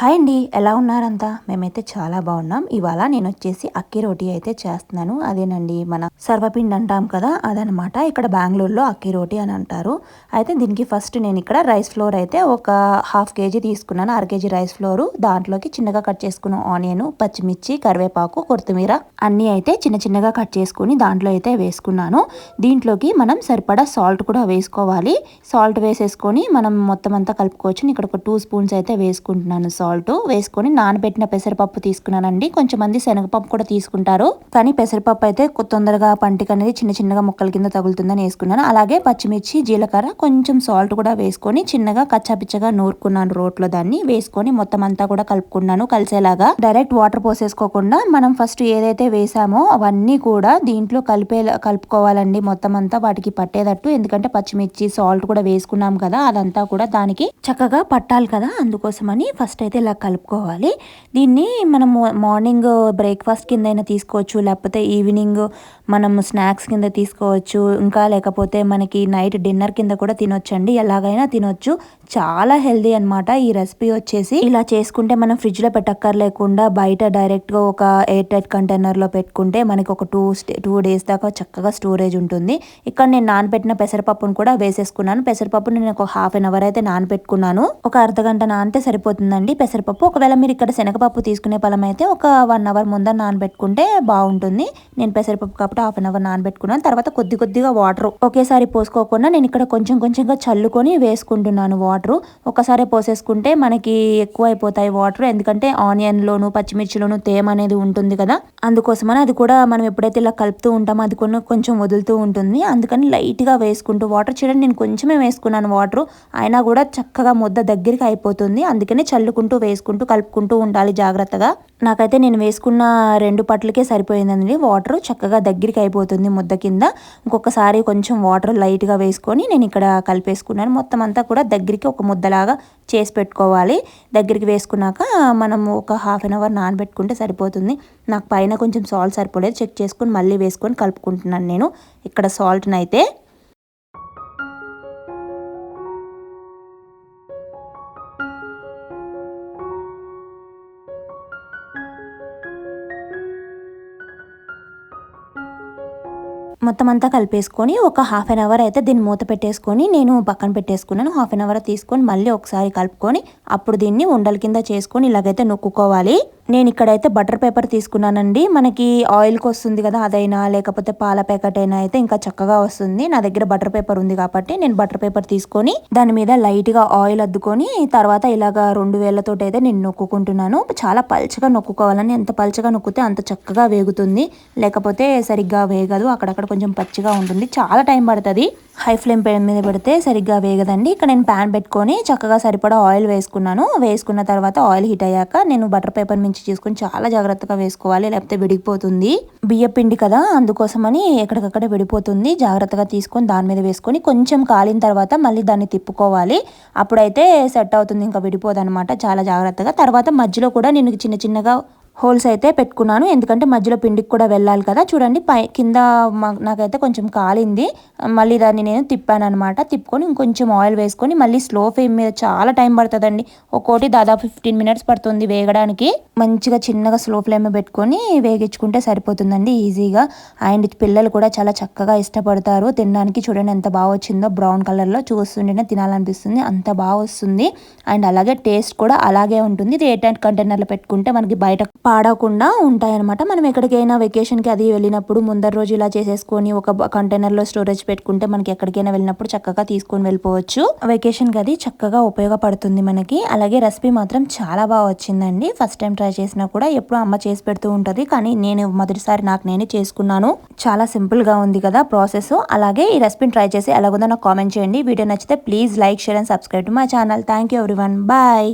Hi అండి ఎలా ఉన్నారంతా? మేమైతే చాలా బాగున్నాం. ఇవాళ నేను వచ్చేసి అక్కి రోటీ అయితే చేస్తున్నాను. అదేనండి మన సర్వపిండి అంటాం కదా అదనమాట. ఇక్కడ బెంగళూరులో అక్కి రోటీ అని అంటారు. అయితే దీనికి ఫస్ట్ నేను ఇక్కడ రైస్ ఫ్లోర్ అయితే ఒక హాఫ్ కేజీ తీసుకున్నాను. అర కేజీ రైస్ ఫ్లోర్. దాంట్లోకి చిన్నగా కట్ చేసుకున్న ఆనియన్ పచ్చిమిర్చి కరివేపాకు కొత్తిమీర అన్నీ అయితే చిన్న చిన్నగా కట్ చేసుకుని దాంట్లో అయితే వేసుకున్నాను. దీంట్లోకి మనం సరిపడా సాల్ట్ కూడా వేసుకోవాలి. సాల్ట్ వేసేసుకొని మనం మొత్తం అంతా కలుపుకోవచ్చు ఇక్కడ ఒక టూ స్పూన్స్ అయితే వేసుకుంటున్నాను సాల్ట్. సాల్ట్ వేసుకొని నానబెట్టిన పెసరపప్పు తీసుకున్నానండి. కొంచెం మంది శనగపప్పు కూడా తీసుకుంటారు. కానీ పెసరపప్పు అయితే తొందరగా పంటికి అనేది చిన్న చిన్నగా ముక్కల కింద తగులుతుందని వేసుకున్నాను. అలాగే పచ్చిమిర్చి జీలకర్ర కొంచెం సాల్ట్ కూడా వేసుకొని చిన్నగా కచ్చాపిచ్చగా నూరుకున్నాను రోట్లో దాన్ని. వేసుకొని మొత్తం అంతా కూడా కలుపుకున్నాను. కలిసేలాగా డైరెక్ట్ వాటర్ పోసేసుకోకుండా మనం ఫస్ట్ ఏదైతే వేసామో అవన్నీ కూడా దీంట్లో కలిపే కలుపుకోవాలండి. మొత్తం అంతా వాటికి పట్టేటట్టు. ఎందుకంటే పచ్చిమిర్చి సాల్ట్ కూడా వేసుకున్నాం కదా అదంతా కూడా దానికి చక్కగా పట్టాలి కదా అందుకోసమని ఫస్ట్ అయితే ఇలా కలుపుకోవాలి. దీన్ని మనం మార్నింగ్ బ్రేక్ఫాస్ట్ కింద అయినా తీసుకోవచ్చు లేకపోతే ఈవినింగ్ మనం స్నాక్స్ కింద తీసుకోవచ్చు ఇంకా లేకపోతే మనకి నైట్ డిన్నర్ కింద కూడా తినొచ్చండి. ఎలాగైనా తినొచ్చు. చాలా హెల్దీ అనమాట ఈ రెసిపీ వచ్చేసి. ఇలా చేసుకుంటే మనం ఫ్రిడ్జ్లో పెట్టక్కర్లేకుండా బయట డైరెక్ట్గా ఒక ఎయిర్ టైట్ కంటైనర్లో పెట్టుకుంటే మనకి ఒక టూ టూ డేస్ దాకా చక్కగా స్టోరేజ్ ఉంటుంది. ఇక్కడ నేను నానబెట్టిన పెసరపప్పును కూడా వేసేసుకున్నాను. పెసరపప్పు నేను ఒక హాఫ్ అన్ అవర్ అయితే నానబెట్టుకున్నాను. ఒక అర్ధ గంట నానితే సరిపోతుందండి. పెసరపప్పు. ఒకవేళ మీరు ఇక్కడ శనగపప్పు తీసుకునే పలం అయితే ఒక వన్ అవర్ ముందర నానబెట్టుకుంటే బాగుంటుంది. నేను పెసరపప్పు కాబట్టి హాఫ్ అన్ అవర్ నానబెట్టుకున్నాను. తర్వాత కొద్ది కొద్దిగా వాటర్. ఒకేసారి పోసుకోకుండా నేను ఇక్కడ కొంచెం కొంచెంగా చల్లుకొని వేసుకుంటున్నాను వాటర్. ఒకసారి పోసేసుకుంటే మనకి ఎక్కువ అయిపోతాయి వాటర్. ఎందుకంటే ఆనియన్లోను పచ్చిమిర్చిలోను తేమ అనేది ఉంటుంది కదా. అందుకోసమని అది కూడా మనం ఎప్పుడైతే ఇలా కలుపుతూ ఉంటామో అది కొన్ని కొంచెం వదులుతూ ఉంటుంది. అందుకని లైట్గా వేసుకుంటూ వాటర్ చూడండి నేను కొంచెమే వేసుకున్నాను వాటర్. అయినా కూడా చక్కగా ముద్ద దగ్గరికి అయిపోతుంది. అందుకనే చల్లుకుంటూ వేసుకుంటూ కలుపుకుంటూ ఉండాలి జాగ్రత్తగా. నాకైతే నేను వేసుకున్న రెండు పట్లకే సరిపోయిందండి. వాటర్ చక్కగా దగ్గరికి అయిపోతుంది ముద్ద కింద. ఇంకొకసారి కొంచెం వాటర్ లైట్గా వేసుకొని నేను ఇక్కడ కలిపేసుకున్నాను. మొత్తం అంతా కూడా దగ్గరికి ఒక ముద్దలాగా చేసి పెట్టుకోవాలి. దగ్గరికి వేసుకున్నాక మనం ఒక హాఫ్ అన్ అవర్ నానబెట్టుకుంటే సరిపోతుంది. నాకు పైన కొంచెం సాల్ట్ సరిపోలేదు. చెక్ చేసుకొని మళ్ళీ వేసుకొని కలుపుకుంటున్నాను నేను. ఇక్కడ సాల్ట్ని అయితే మొత్తం అంతా కలిపేసుకొని ఒక హాఫ్ అన్ అవర్ అయితే దీన్ని మూత పెట్టేసుకొని నేను పక్కన పెట్టేసుకున్నాను. హాఫ్ అన్ అవర్ తీసుకొని మళ్ళీ ఒకసారి కలుపుకొని అప్పుడు దీన్ని ఉండల కింద చేసుకొని ఇలాగైతే నొక్కుకోవాలి. నేను ఇక్కడైతే బటర్ పేపర్ తీసుకున్నానండి. మనకి ఆయిల్కి వస్తుంది కదా అదైనా లేకపోతే పాల ప్యాకెట్ అయినా అయితే ఇంకా చక్కగా వస్తుంది. నా దగ్గర బటర్ పేపర్ ఉంది కాబట్టి నేను బటర్ పేపర్ తీసుకొని దాని మీద లైట్గా ఆయిల్ అద్దుకొని తర్వాత ఇలాగా రెండు వేలతో అయితే నేను నొక్కుకుంటున్నాను. చాలా పల్చగా నొక్కుకోవాలని ఎంత పల్చగా నొక్కితే అంత చక్కగా వేగుతుంది. లేకపోతే సరిగ్గా వేగదు. అక్కడక్కడ కొంచెం పచ్చిగా ఉంటుంది. చాలా టైం పడుతుంది. హై ఫ్లేమ్ మీద పెడితే సరిగ్గా వేగదండి. ఇక్కడ నేను ప్యాన్ పెట్టుకొని చక్కగా సరిపడా ఆయిల్ వేసుకున్నాను. వేసుకున్న తర్వాత ఆయిల్ హీట్ అయ్యాక నేను బటర్ పేపర్ నుంచి నుంచి చేసుకుని చాలా జాగ్రత్తగా వేసుకోవాలి లేకపోతే విడిగిపోతుంది. బియ్య పిండి కదా అందుకోసమని ఎక్కడికక్కడ విడిపోతుంది. జాగ్రత్తగా తీసుకొని దాని మీద వేసుకొని కొంచెం కాలిన తర్వాత మళ్ళీ దాన్ని తిప్పుకోవాలి. అప్పుడైతే సెట్ అవుతుంది ఇంకా విడిపోదు అనమాట చాలా జాగ్రత్తగా. తర్వాత మధ్యలో కూడా నేను చిన్న చిన్నగా హోల్స్ అయితే పెట్టుకున్నాను. ఎందుకంటే మధ్యలో పిండికి కూడా వెళ్ళాలి కదా. చూడండి పై కింద నాకైతే కొంచెం కాలింది. మళ్ళీ దాన్ని నేను తిప్పాను అనమాట తిప్పుకొని ఇంకొంచెం ఆయిల్ వేసుకొని మళ్ళీ స్లో ఫ్లేమ్ మీద చాలా టైం పడుతుందండి. ఒక్కోటి దాదాపు ఫిఫ్టీన్ మినిట్స్ పడుతుంది వేగడానికి. మంచిగా చిన్నగా స్లో ఫ్లేమ్ పెట్టుకొని వేగించుకుంటే సరిపోతుందండి ఈజీగా. అండ్ పిల్లలు కూడా చాలా చక్కగా ఇష్టపడతారు. తినడానికి చూడండి ఎంత బాగా వచ్చిందో. బ్రౌన్ కలర్లో చూస్తుంటేనే తినాలనిపిస్తుంది. అంత బాగా వస్తుంది. అండ్ అలాగే టేస్ట్ కూడా అలాగే ఉంటుంది. ఇది ఎయిట్ అండ్ కంటైనర్లో పెట్టుకుంటే మనకి బయట పాడవకుండా ఉంటాయన్నమాట. మనం ఎక్కడికైనా వెకేషన్కి అది వెళ్ళినప్పుడు ముందర రోజు ఇలా చేసేసుకొని ఒక కంటైనర్లో స్టోరేజ్ పెట్టుకుంటే మనకి ఎక్కడికైనా వెళ్ళినప్పుడు చక్కగా తీసుకొని వెళ్ళిపోవచ్చు. వెకేషన్కి అది చక్కగా ఉపయోగపడుతుంది మనకి. అలాగే రెసిపీ మాత్రం చాలా బాగా వచ్చిందండి. ఫస్ట్ టైం ట్రై చేసినా కూడా ఎప్పుడు అమ్మ చేసి పెడుతూ ఉంటుంది. కానీ నేను మొదటిసారి నాకు నేనే చేసుకున్నాను. చాలా సింపుల్గా ఉంది కదా ప్రాసెస్ అలాగే ఈ రెసిపీని ట్రై చేసి ఎలాగుందో నాకు కామెంట్ చేయండి. వీడియో నచ్చితే please like share and subscribe to my channel thank you everyone bye